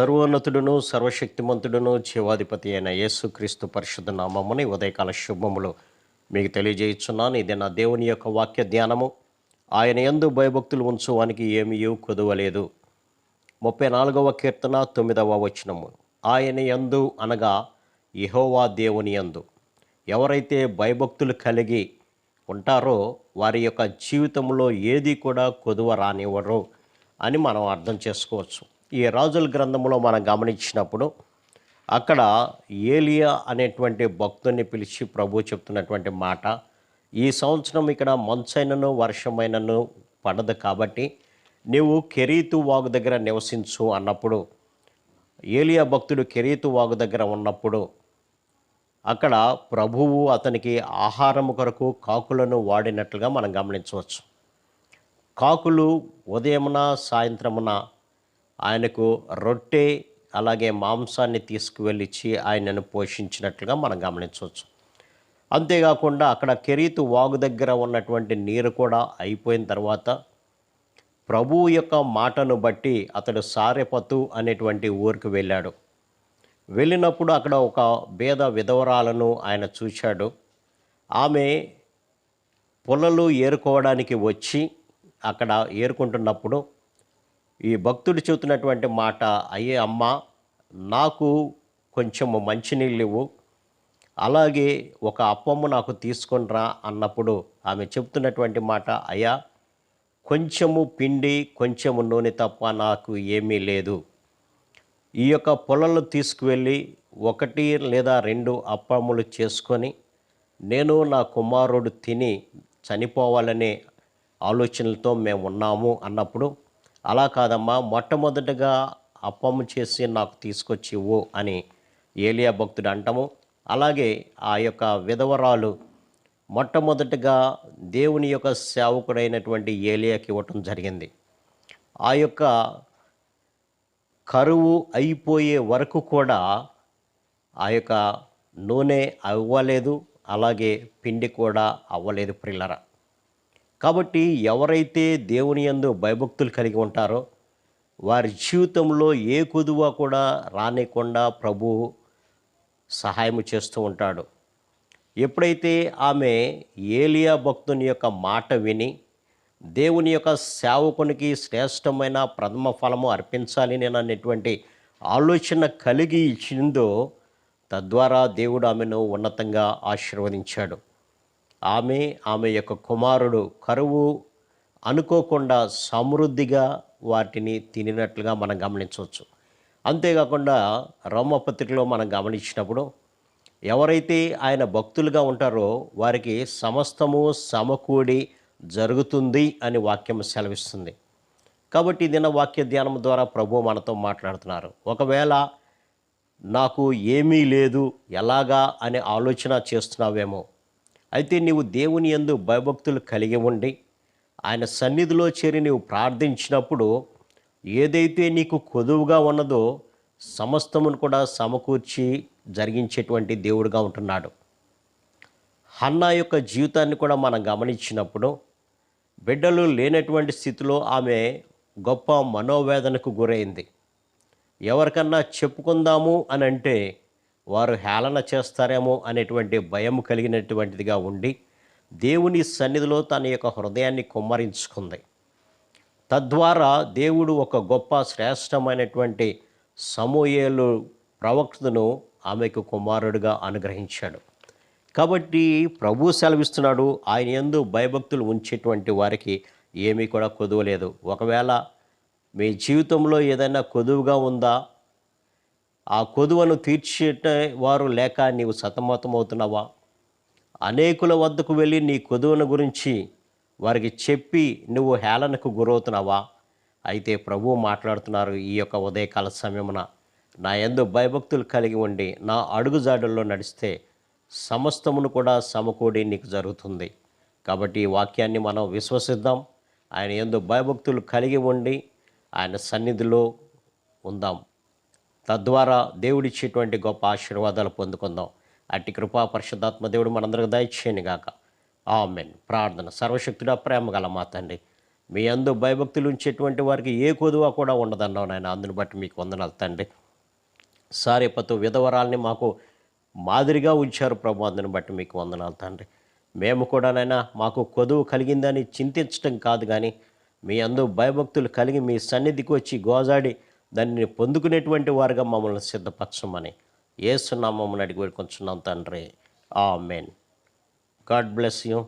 సర్వోన్నతుడును సర్వశక్తిమంతుడును జీవాధిపతి అయిన యేసుక్రీస్తు పరిశుద్ధ నామముని ఉదయకాల శుభములు మీకు తెలియజేయుచున్నాను. ఇది నా దేవుని యొక్క వాక్య ధ్యానము. ఆయన యందు భయభక్తులు ఉంచువానికి ఏమీ కొదువలేదు. ముప్పై నాలుగవ కీర్తన తొమ్మిదవ వచనము. ఆయన యందు అనగా ఇహోవా దేవుని యందు ఎవరైతే భయభక్తులు కలిగి ఉంటారో వారి యొక్క జీవితంలో ఏది కూడా కొదువ రానివ్వరు అని మనం అర్థం చేసుకోవచ్చు. ఈ రాజుల గ్రంథంలో మనం గమనించినప్పుడు అక్కడ ఏలియా అనేటువంటి భక్తుని పిలిచి ప్రభు చెప్తున్నటువంటి మాట ఈ సంవత్సరం ఇక్కడ మంచైనను వర్షమైనను పడదు కాబట్టి నీవు కెరీతు వాగు దగ్గర నివసించు అన్నప్పుడు ఏలియా భక్తుడు కెరీతు వాగు దగ్గర ఉన్నప్పుడు అక్కడ ప్రభువు అతనికి ఆహారము కొరకు కాకులను వాడినట్లుగా మనం గమనించవచ్చు. కాకులు ఉదయమున సాయంత్రమున ఆయనకు రొట్టె అలాగే మాంసాన్ని తీసుకువెళ్ళిచ్చి ఆయనను పోషించినట్లుగా మనం గమనించవచ్చు. అంతేకాకుండా అక్కడ కెరీతు వాగు దగ్గర ఉన్నటువంటి నీరు కూడా అయిపోయిన తర్వాత ప్రభువు యొక్క మాటను బట్టి అతడు సారెపతు అనేటువంటి ఊరికి వెళ్ళాడు. వెళ్ళినప్పుడు అక్కడ ఒక భేద విధవరాలను ఆయన చూశాడు. ఆమె పొలలు ఏరుకోవడానికి వచ్చి అక్కడ ఏరుకుంటున్నప్పుడు ఈ భక్తుడు చెబుతున్నటువంటి మాట అయ్యే అమ్మ నాకు కొంచెము మంచినీళ్ళు ఇవ్వు. అలాగే ఒక అప్పము నాకు తీసుకొనిరా అన్నప్పుడు ఆమె చెప్తున్నటువంటి మాట అయ్యా కొంచెము పిండి కొంచెము నూనె తప్ప నాకు ఏమీ లేదు. ఈ యొక్క పొలంలో తీసుకువెళ్ళి ఒకటి లేదా రెండు అప్పములు చేసుకొని నేను నా కుమారుడు తిని చనిపోవాలనే ఆలోచనలతో మేము ఉన్నాము అన్నప్పుడు అలా కాదమ్మా మొట్టమొదటగా అప్పము చేసి నాకు తీసుకొచ్చి అని ఏలియా భక్తుడు అంటాము. అలాగే ఆ యొక్క విధవరాలు మొట్టమొదటగా దేవుని యొక్క సేవకుడైనటువంటి ఏలియాకి ఇవ్వటం జరిగింది. ఆ యొక్క కరువు అయిపోయే వరకు కూడా ఆ యొక్క నూనె అవ్వలేదు అలాగే పిండి కూడా అవ్వలేదు ప్రిల్లర. కాబట్టి ఎవరైతే దేవుని యందు భయభక్తులు కలిగి ఉంటారో వారి జీవితంలో ఏ కుదువ కూడా రానికుండా ప్రభు సహాయం చేస్తూ ఉంటాడు. ఎప్పుడైతే ఆమె ఏలియా భక్తుని యొక్క మాట విని దేవుని యొక్క సేవకునికి శ్రేష్టమైన ప్రథమ ఫలము అర్పించాలి నేను అనేటువంటి ఆలోచన కలిగి ఇచ్చిందో తద్వారా దేవుడు ఆమెను ఉన్నతంగా ఆశీర్వదించాడు. ఆమె ఆమె యొక్క కుమారుడు కరువు అనుకోకుండా సమృద్ధిగా వాటిని తినినట్లుగా మనం గమనించవచ్చు. అంతేకాకుండా రోమపత్రికలో మనం గమనించినప్పుడు ఎవరైతే ఆయన భక్తులుగా ఉంటారో వారికి సమస్తము సమకూడి జరుగుతుంది అని వాక్యం సెలవిస్తుంది. కాబట్టి దిన వాక్య ధ్యానం ద్వారా ప్రభు మనతో మాట్లాడుతున్నారు. ఒకవేళ నాకు ఏమీ లేదు ఎలాగా అనే ఆలోచన చేస్తున్నావేమో అయితే నీవు దేవుని యందు భయభక్తులు కలిగి ఉండి ఆయన సన్నిధిలో చేరి నీవు ప్రార్థించినప్పుడు ఏదైతే నీకు కొదువుగా ఉన్నదో సమస్తమును కూడా సమకూర్చి జరిగించేటువంటి దేవుడుగా ఉంటున్నాడు. హన్నా యొక్క జీవితాన్ని కూడా మనం గమనించినప్పుడు బిడ్డలు లేనటువంటి స్థితిలో ఆమె గొప్ప మనోవేదనకు గురైంది. ఎవరికన్నా చెప్పుకుందాము అని అంటే వారు హేళన చేస్తారేమో అనేటువంటి భయం కలిగినటువంటిదిగా ఉండి దేవుని సన్నిధిలో తన యొక్క హృదయాన్ని కుమ్మరించుకుంది. తద్వారా దేవుడు ఒక గొప్ప శ్రేష్టమైనటువంటి సమూయేలు ప్రవక్తను ఆమెకు కుమారుడిగా అనుగ్రహించాడు. కాబట్టి ప్రభు సెలవిస్తున్నాడు ఆయన ఎందు భయభక్తులు ఉంచేటువంటి వారికి ఏమీ కూడా కొదువలేదు. ఒకవేళ మీ జీవితంలో ఏదైనా కొదువుగా ఉందా? ఆ కొదువను తీర్చేట వారు లేక నీవు సతమతమవుతున్నావా? అనేకుల వద్దకు వెళ్ళి నీ కొదువును గురించి వారికి చెప్పి నువ్వు హేళనకు గురవుతున్నావా? అయితే ప్రభువు మాట్లాడుతున్నారు ఈ యొక్క ఉదయకాల సమయమున. నా ఎందు భయభక్తులు కలిగి ఉండి నా అడుగుజాడుల్లో నడిస్తే సమస్తమును కూడా సమకూడి నీకు జరుగుతుంది. కాబట్టి ఈ వాక్యాన్ని మనం విశ్వసిద్దాం. ఆయన ఎందు భయభక్తులు కలిగి ఉండి ఆయన సన్నిధిలో ఉందాం. తద్వారా దేవుడిచ్చేటువంటి గొప్ప ఆశీర్వాదాలు పొందుకుందాం. అట్టి కృపా పరిశుద్ధాత్మ దేవుడు మనందరికి దయచేయను గాక. ఆమెన్. ప్రార్థన సర్వశక్తుడా ప్రేమ గల మా తండ్రి మీ అందు భయభక్తులు ఉంచేటువంటి వారికి ఏ కొదువ కూడా ఉండదన్నావు నాయన. అందుని బట్టి మీకు వందనాలు తండ్రి. సారేపతు విధవరాల్ని మాకు మాదిరిగా ఉంచారు ప్రభు అందుని బట్టి మీకు వందనాలు తండ్రి. మేము కూడానైనా మాకు కొదువు కలిగిందని చింతించటం కాదు కానీ మీ అందు భయభక్తులు కలిగి మీ సన్నిధికి వచ్చి గోజాడి దాన్ని పొందుకునేటువంటి వారుగా మమ్మల్ని సిద్ధపరచమని ఏసునామమ్మని అడిగి వేడుకొంచున్నాం తండ్రి. ఆ మెయిన్ గాడ్ బ్లెస్ యూ.